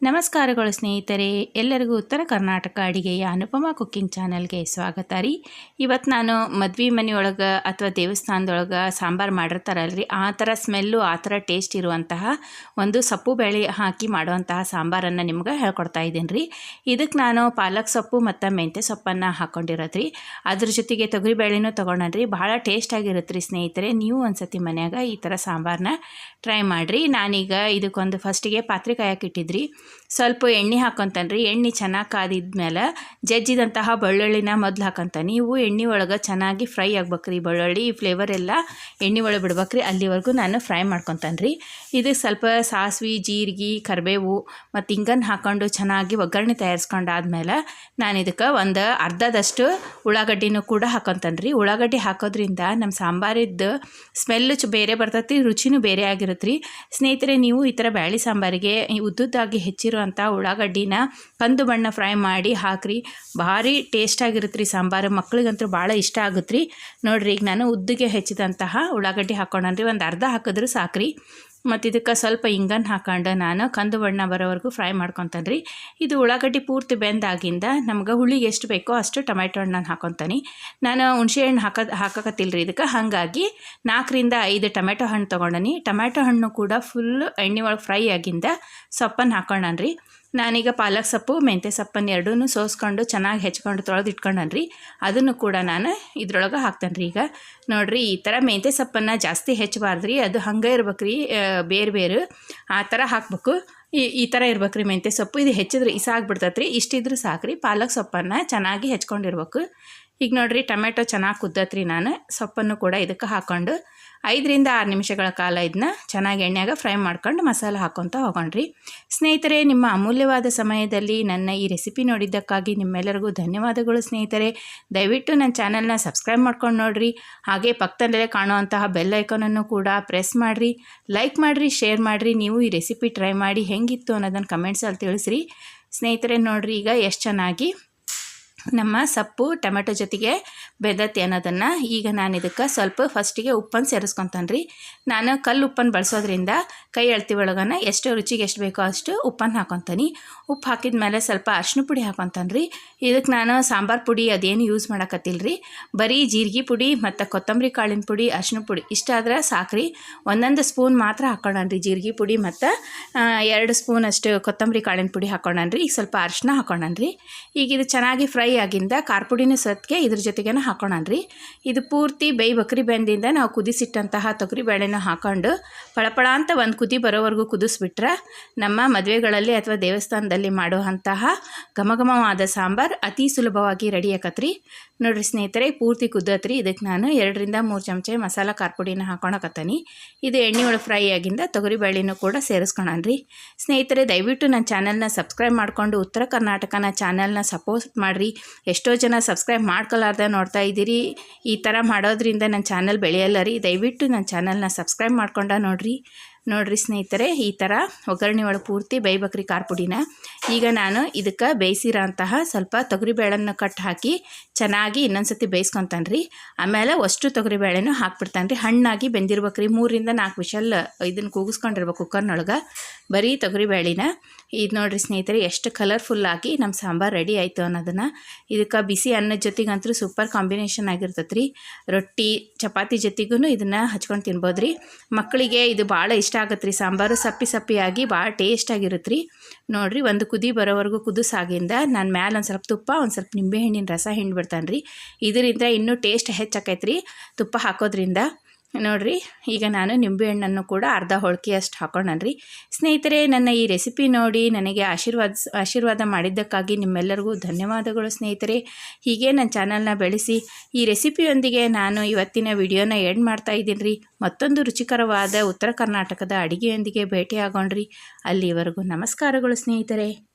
ನಮಸ್ಕಾರಗಳು ಸ್ನೇಹಿತರೆ, ಎಲ್ಲರಿಗೂ ಉತ್ತರ ಕರ್ನಾಟಕ ಅಡಿಗೆಯ ಅನುಪಮ ಕುಕ್ಕಿಂಗ್ ಚಾನಲ್ಗೆ ಸ್ವಾಗತ ರೀ. ಇವತ್ತು ನಾನು ಮದ್ವೆ ಮನೆಯೊಳಗೆ ಅಥವಾ ದೇವಸ್ಥಾನದೊಳಗೆ ಸಾಂಬಾರು ಮಾಡಿರ್ತಾರಲ್ರಿ, ಆ ಥರ ಸ್ಮೆಲ್ಲು, ಆ ಥರ ಟೇಸ್ಟ್ ಇರುವಂತಹ ಒಂದು ಸೊಪ್ಪು ಬೇಳೆ ಹಾಕಿ ಮಾಡುವಂತಹ ಸಾಂಬಾರನ್ನು ನಿಮ್ಗೆ ಹೇಳ್ಕೊಡ್ತಾ ಇದ್ದೀನಿ ರೀ. ಇದಕ್ಕೆ ನಾನು ಪಾಲಕ್ ಸೊಪ್ಪು ಮತ್ತು ಮೆಂತ್ಯ ಸೊಪ್ಪನ್ನು ಹಾಕ್ಕೊಂಡಿರೋದು ರೀ. ಅದ್ರ ಜೊತೆಗೆ ತೊಗರಿಬೇಳೆನೂ ತೊಗೊಂಡ್ರಿ ಭಾಳ ಟೇಸ್ಟಾಗಿರುತ್ತೆ ರೀ ಸ್ನೇಹಿತರೆ, ನೀವು ಒಂದ್ಸತಿ ಮನೆಯಾಗ ಈ ಥರ ಸಾಂಬಾರನ್ನ ಟ್ರೈ ಮಾಡಿರಿ. ನಾನೀಗ ಇದಕ್ಕೊಂದು ಫಸ್ಟಿಗೆ ಪಾತ್ರೆ ಕಾಯಕ್ಕಿಟ್ಟಿದ್ರಿ ಸ್ವಲ್ಪ ಎಣ್ಣೆ ಹಾಕೊತಾನೆ ರೀ. ಎಣ್ಣೆ ಚೆನ್ನಾಗಿ ಕಾದಿದ್ಮೇಲೆ ಜಜ್ಜಿದಂತಹ ಬೆಳ್ಳುಳ್ಳಿನ ಮೊದಲು ಹಾಕೊತಾನೆ. ನೀವು ಎಣ್ಣೆ ಒಳಗೆ ಚೆನ್ನಾಗಿ ಫ್ರೈ ಆಗ್ಬೇಕ್ರಿ ಬೆಳ್ಳುಳ್ಳಿ ಫ್ಲೇವರ್ ಎಲ್ಲ ಎಣ್ಣೆ ಒಳಗೆ ಬಿಡ್ಬೇಕ್ರಿ ಅಲ್ಲಿವರೆಗೂ ನಾನು ಫ್ರೈ ಮಾಡ್ಕೊತಾನೆ ರೀ. ಇದಕ್ಕೆ ಸ್ವಲ್ಪ ಸಾಸಿವೆ, ಜೀರಿಗೆ, ಕರಿಬೇವು ಮತ್ತು ಹಿಂಗನ್ನು ಹಾಕೊಂಡು ಚೆನ್ನಾಗಿ ಒಗ್ಗರಣೆ ತಯಾರಿಸ್ಕೊಂಡಾದ್ಮೇಲೆ ನಾನು ಇದಕ್ಕೆ ಒಂದು ಅರ್ಧದಷ್ಟು ಉಳ್ಳಾಗಡ್ಡಿನೂ ಕೂಡ ಹಾಕೊತಾನೆ ರೀ. ಉಳ್ಳಾಗಡ್ಡಿ ಹಾಕೋದ್ರಿಂದ ನಮ್ಮ ಸಾಂಬಾರಿದ್ದು ಸ್ಮೆಲ್ಲು ಬೇರೆ ಬರ್ತೈತಿ, ರುಚಿನೂ ಬೇರೆ ಆಗಿರುತ್ತೆ ರೀ ಸ್ನೇಹಿತರೆ, ನೀವು ಈ ಥರ ಬ್ಯಾಳಿ ಸಾಂಬಾರಿಗೆ ಉದ್ದುದ್ದಾಗಿ ಹೆಚ್ಚಿರುವಂಥ ಉಳ್ಳಾಗಡ್ಡಿನ ಕಂದು ಬಣ್ಣ ಫ್ರೈ ಮಾಡಿ ಹಾಕ್ರಿ. ಭಾರಿ ಟೇಸ್ಟಾಗಿರುತ್ತೆ ರೀ ಸಾಂಬಾರು. ಮಕ್ಳಿಗಂತೂ ಭಾಳ ಇಷ್ಟ ಆಗುತ್ತೆ ರೀ ನೋಡಿರಿ, ಈಗ ನಾನು ಉದ್ದಿಗೆ ಹೆಚ್ಚಿದಂತಹ ಉಳ್ಳಾಗಡ್ಡಿ ಹಾಕ್ಕೊಂಡ್ರಿ ಒಂದು ಅರ್ಧ ಹಾಕಿದ್ರೆ ಸಾಕ್ರಿ. ಮತ್ತು ಇದಕ್ಕೆ ಸ್ವಲ್ಪ ಇಂಗನ್ ಹಾಕೊಂಡು ನಾನು ಕಂದು ಬಣ್ಣ ಬರೋವರೆಗೂ ಫ್ರೈ ಮಾಡ್ಕೊತಾನೆ ರೀ ಇದು ಉಳ್ಳಾಗಡ್ಡಿ ಪೂರ್ತಿ ಬೆಂದಾಗಿಂದ ನಮ್ಗೆ ಹುಳಿಗೆ ಎಷ್ಟು ಬೇಕೋ ಅಷ್ಟು ಟೊಮೆಟೊ ಹಣ್ಣನ್ನು ಹಾಕೊತಾನೆ. ನಾನು ಹುಣಸೆ ಹಣ್ಣು ಹಾಕೋದು ಹಾಕಕತ್ತಿಲ್ಲ ರೀ ಇದಕ್ಕೆ. ಹಾಗಾಗಿ ನಾಲ್ಕರಿಂದ ಐದು ಟೊಮೆಟೊ ಹಣ್ಣು ತೊಗೊಂಡನಿ. ಟೊಮೆಟೊ ಹಣ್ಣು ಕೂಡ ಫುಲ್ ಎಣ್ಣೆ ಒಳಗೆ ಫ್ರೈ ಆಗಿಂದ ಸೊಪ್ಪನ್ನು ಹಾಕೊಂಡನ್ ರೀ ನಾನೀಗ ಪಾಲಕ್ ಸೊಪ್ಪು, ಮೆಂತ್ಯ ಸೊಪ್ಪನ್ನು ಎರಡೂ ಸೋಸ್ಕೊಂಡು ಚೆನ್ನಾಗಿ ಹೆಚ್ಕೊಂಡು ತೊಳೆದು ಇಟ್ಕೊಂಡನ್ರಿ. ಅದನ್ನು ಕೂಡ ನಾನು ಇದ್ರೊಳಗೆ ಹಾಕ್ತೇನೆ ರೀ ಈಗ. ನೋಡಿರಿ, ಈ ಥರ ಮೆಂತ್ಯ ಸೊಪ್ಪನ್ನು ಜಾಸ್ತಿ ಹೆಚ್ಚಬಾರ್ದು ರೀ ಅದು ಹಂಗೆ ಇರ್ಬೇಕು ರೀ ಬೇರೆ ಬೇರೆ. ಆ ಥರ ಹಾಕ್ಬೇಕು. ಈ ಈ ಥರ ಇರ್ಬೇಕು ರೀ ಮೆಂತ್ಯ ಸೊಪ್ಪು. ಇದು ಹೆಚ್ಚಿದ್ರೆ ಇಸಾಗ್ಬಿಡ್ತೈತೆ ರೀ ಇಷ್ಟಿದ್ರೆ ಸಾಕು ರೀ ಪಾಲಕ್ ಸೊಪ್ಪನ್ನು ಚೆನ್ನಾಗಿ ಹೆಚ್ಕೊಂಡಿರ್ಬೇಕು. ಈಗ ನೋಡಿರಿ ಟೊಮೆಟೊ ಚೆನ್ನಾಗಿ ಕುದ್ದತ್ರಿ ನಾನು. ಸೊಪ್ಪನ್ನು ಕೂಡ ಇದಕ್ಕೆ ಹಾಕ್ಕೊಂಡು ಐದರಿಂದ ಆರು ನಿಮಿಷಗಳ ಕಾಲ ಇದನ್ನ ಚೆನ್ನಾಗಿ ಎಣ್ಣೆಯಾಗ ಫ್ರೈ ಮಾಡ್ಕೊಂಡು ಮಸಾಲೆ ಹಾಕ್ಕೊತ ಹೋಗೋಣ್ರಿ. ಸ್ನೇಹಿತರೆ, ನಿಮ್ಮ ಅಮೂಲ್ಯವಾದ ಸಮಯದಲ್ಲಿ ನನ್ನ ಈ ರೆಸಿಪಿ ನೋಡಿದ್ದಕ್ಕಾಗಿ ನಿಮ್ಮೆಲ್ಲರಿಗೂ ಧನ್ಯವಾದಗಳು ಸ್ನೇಹಿತರೆ. ದಯವಿಟ್ಟು ನನ್ನ ಚಾನಲ್ನ ಸಬ್ಸ್ಕ್ರೈಬ್ ಮಾಡ್ಕೊಂಡು ನೋಡಿರಿ. ಹಾಗೆ ಪಕ್ಕದಲ್ಲೇ ಕಾಣುವಂತಹ ಬೆಲ್ ಐಕಾನನ್ನು ಕೂಡ ಪ್ರೆಸ್ ಮಾಡಿರಿ. ಲೈಕ್ ಮಾಡಿರಿ, ಶೇರ್ ಮಾಡಿರಿ. ನೀವು ಈ ರೆಸಿಪಿ ಟ್ರೈ ಮಾಡಿ ಹೆಂಗಿತ್ತು ಅನ್ನೋದನ್ನು ಕಮೆಂಟ್ಸಲ್ಲಿ ತಿಳಿಸ್ರಿ. ಸ್ನೇಹಿತರೆ, ನೋಡಿರಿ ಈಗ ಎಷ್ಟು ಚೆನ್ನಾಗಿ ನಮ್ಮ ಸೊಪ್ಪು ಟೊಮೆಟೊ ಜೊತೆಗೆ ಬೆದತಿ ಅನ್ನೋದನ್ನು ಈಗ ನಾನು ಇದಕ್ಕೆ ಸ್ವಲ್ಪ ಫಸ್ಟಿಗೆ ಉಪ್ಪನ್ನು ಸೇರಿಸ್ಕೊತಾನೆ ರೀ ನಾನು ಕಲ್ಲು ಉಪ್ಪನ್ನು ಬಳಸೋದ್ರಿಂದ ಕೈ ಅಳ್ತಿ ಒಳಗನ ಎಷ್ಟು ರುಚಿಗೆ ಎಷ್ಟು ಬೇಕೋ ಅಷ್ಟು ಉಪ್ಪನ್ನು ಹಾಕೊತಾನೆ. ಉಪ್ಪು ಹಾಕಿದ ಮೇಲೆ ಸ್ವಲ್ಪ ಅರ್ಶಿನ ಪುಡಿ ಹಾಕೊತಾನೆ ರೀ ಇದಕ್ಕೆ ನಾನು ಸಾಂಬಾರು ಪುಡಿ ಅದೇನು ಯೂಸ್ ಮಾಡಕತ್ತಿಲ್ಲ ರೀ ಬರೀ ಜೀರಿಗೆ ಪುಡಿ ಮತ್ತು ಕೊತ್ತಂಬರಿ ಕಾಳಿನ ಪುಡಿ ಅರ್ಶಿನ ಪುಡಿ ಇಷ್ಟಾದ್ರೆ ಸಾಕ್ರಿ. ಒಂದೊಂದು ಸ್ಪೂನ್ ಮಾತ್ರ ಹಾಕ್ಕೊಂಡ್ರಿ ಜೀರಿಗೆ ಪುಡಿ ಮತ್ತು ಎರಡು ಸ್ಪೂನ್ ಅಷ್ಟು ಕೊತ್ತಂಬರಿ ಕಾಳಿನ ಪುಡಿ ಹಾಕ್ಕೊಂಡ್ರಿ ಈಗ ಸ್ವಲ್ಪ ಅರ್ಶಿನ ಹಾಕ್ಕೊಂಡ್ರಿ ಈಗ ಇದು ಚೆನ್ನಾಗಿ ಫ್ರೈ ಆಗಿಂದ ಖಾರ ಪುಡಿನ ಸತ್ಗೆ ಇದ್ರ ಜೊತೆಗೇನ ಹಾಕೋಣನ್ರಿ. ಇದು ಪೂರ್ತಿ ಬೇಯ್ ಬಕ್ರಿ ಬೆಂದಿಂದ ನಾವು ಕುದಿಸಿಟ್ಟಂತಹ ತೊಗರಿ ಬೇಳೆನ ಹಾಕೊಂಡು ಪಳಪಳ ಅಂತ ಒಂದು ಕುದಿ ಬರೋವರೆಗೂ ಕುದಿಸ್ಬಿಟ್ರೆ ನಮ್ಮ ಮದುವೆಗಳಲ್ಲಿ ಅಥವಾ ದೇವಸ್ಥಾನದಲ್ಲಿ ಮಾಡುವಂತಹ ಘಮಘಮವಾದ ಸಾಂಬಾರು ಅತಿ ಸುಲಭವಾಗಿ ರೆಡಿ ಆಕತ್ರಿ ನೋಡ್ರಿ ಸ್ನೇಹಿತರೆ, ಪೂರ್ತಿ ಕುದ್ದತ್ರಿ. ಇದಕ್ಕೆ ನಾನು ಎರಡರಿಂದ ಮೂರು ಚಮಚೆ ಮಸಾಲ ಖಾರ ಪುಡಿನ ಹಾಕೊಳಕತ್ತೀನಿ ಇದು ಎಣ್ಣೆ ಒಳಗೆ ಫ್ರೈ ಆಗಿಂದ ತೊಗರಿ ಬೇಳೆನೂ ಕೂಡ ಸೇರಿಸ್ಕೊಳನ್ರಿ ಸ್ನೇಹಿತರೆ, ದಯವಿಟ್ಟು ನನ್ನ ಚಾನಲ್ನ ಸಬ್ಸ್ಕ್ರೈಬ್ ಮಾಡಿಕೊಂಡು ಉತ್ತರ ಕರ್ನಾಟಕನ ಚಾನಲ್ನ ಸಪೋರ್ಟ್ ಮಾಡಿರಿ. ಎಷ್ಟೋ ಜನ ಸಬ್ಸ್ಕ್ರೈಬ್ ಮಾಡ್ಕಲಾರ್ದೆ ನೋಡ್ತಾ ಇದ್ದೀರಿ. ಈ ಥರ ಮಾಡೋದ್ರಿಂದ ನನ್ನ ಚಾನಲ್ ಬೆಳೆಯಲ್ಲ ರೀ. ದಯವಿಟ್ಟು ನನ್ನ ಚಾನಲ್ನ ಸಬ್ಸ್ಕ್ರೈಬ್ ಮಾಡ್ಕೊಂಡ ನೋಡಿರಿ. ನೋಡಿರಿ ಸ್ನೇಹಿತರೆ, ಈ ಥರ ಒಗ್ಗರಣೆ ಒಳಗೆ ಪೂರ್ತಿ ಬೇಯ್ಬೇಕ್ರಿ ಖಾರ ಪುಡಿನ ಈಗ ನಾನು ಇದಕ್ಕೆ ಬೇಯಿಸಿರೋ ಅಂತಹ ಸ್ವಲ್ಪ ತೊಗರಿಬೇಳೆನ ಕಟ್ ಹಾಕಿ ಚೆನ್ನಾಗಿ ಇನ್ನೊಂದು ಸತಿ ಬೇಯಿಸ್ಕೊತಾನೆ ರೀ ಆಮೇಲೆ ಅಷ್ಟು ತೊಗರಿಬೇಳೆನೂ ಹಾಕ್ಬಿಡ್ತಾನೆ ರೀ ಹಣ್ಣಾಗಿ ಬೆಂದಿರ್ಬೇಕ್ರಿ. ಮೂರಿಂದ ನಾಲ್ಕು ವಿಷಲ್ ಇದನ್ನು ಕೂಗಿಸ್ಕೊಂಡಿರ್ಬೇಕು ಕುಕ್ಕರ್ನೊಳಗೆ. ಬರೀ ತೊಗರಿಬೇಳೆನ. ಇದು ನೋಡಿರಿ ಸ್ನೇಹಿತರೆ, ಎಷ್ಟು ಕಲರ್ಫುಲ್ಲಾಗಿ ನಮ್ಮ ಸಾಂಬಾರು ರೆಡಿ ಆಯಿತು ಅನ್ನೋದನ್ನು. ಇದಕ್ಕೆ ಬಿಸಿ ಅನ್ನದ ಜೊತೆಗಂತೂ ಸೂಪರ್ ಕಾಂಬಿನೇಷನ್ ಆಗಿರ್ತೈತೆ ರೀ ರೊಟ್ಟಿ, ಚಪಾತಿ ಜೊತೆಗೂ ಇದನ್ನು ಹಚ್ಕೊಂಡು ತಿನ್ಬೋದು ರೀ ಮಕ್ಕಳಿಗೆ ಇದು ಭಾಳ ಇಷ್ಟ ಆಗುತ್ತೆ ರೀ ಸಾಂಬಾರು? ಸಪ್ಪಿ ಸಪ್ಪಿಯಾಗಿ ಭಾಳ ಟೇಸ್ಟಾಗಿರುತ್ತೆ ರೀ ನೋಡಿರಿ, ಒಂದು ಕುದಿ ಬರೋವರೆಗೂ ಕುದಿಸಾಗಿಂದ ನಾನು ಮ್ಯಾಲೆ ಒಂದು ಸ್ವಲ್ಪ ತುಪ್ಪ, ಒಂದು ಸ್ವಲ್ಪ ನಿಂಬೆಹಣ್ಣಿನ ರಸ ಹಿಂಡ್ಬಿಡ್ತಾನೆ ರೀ ಇದರಿಂದ ಇನ್ನೂ ಟೇಸ್ಟ್ ಹೆಚ್ಚಾಕೈತೆ ರೀ ತುಪ್ಪ ಹಾಕೋದ್ರಿಂದ ನೋಡಿರಿ, ಈಗ ನಾನು ನಿಂಬೆಹಣ್ಣನ್ನು ಕೂಡ ಅರ್ಧ ಹೋಳಿಗೆ ಅಷ್ಟು ಹಾಕೊಂಡ್ರಿ ಸ್ನೇಹಿತರೆ, ನನ್ನ ಈ ರೆಸಿಪಿ ನೋಡಿ ನನಗೆ ಆಶೀರ್ವಾದ ಆಶೀರ್ವಾದ ಮಾಡಿದ್ದಕ್ಕಾಗಿ ನಿಮ್ಮೆಲ್ಲರಿಗೂ ಧನ್ಯವಾದಗಳು ಸ್ನೇಹಿತರೆ. ಹೀಗೆ ನನ್ನ ಚಾನಲ್ನ ಬೆಳೆಸಿ, ಈ ರೆಸಿಪಿಯೊಂದಿಗೆ ನಾನು ಇವತ್ತಿನ ವಿಡಿಯೋನ ಎಂಡ್ ಮಾಡ್ತಾ ಇದ್ದೀನಿ ಮತ್ತೊಂದು ರುಚಿಕರವಾದ ಉತ್ತರ ಕರ್ನಾಟಕದ ಅಡುಗೆಯೊಂದಿಗೆ ಭೇಟಿಯಾಗೋಣ್ರಿ. ಅಲ್ಲಿವರೆಗೂ ನಮಸ್ಕಾರಗಳು ಸ್ನೇಹಿತರೆ.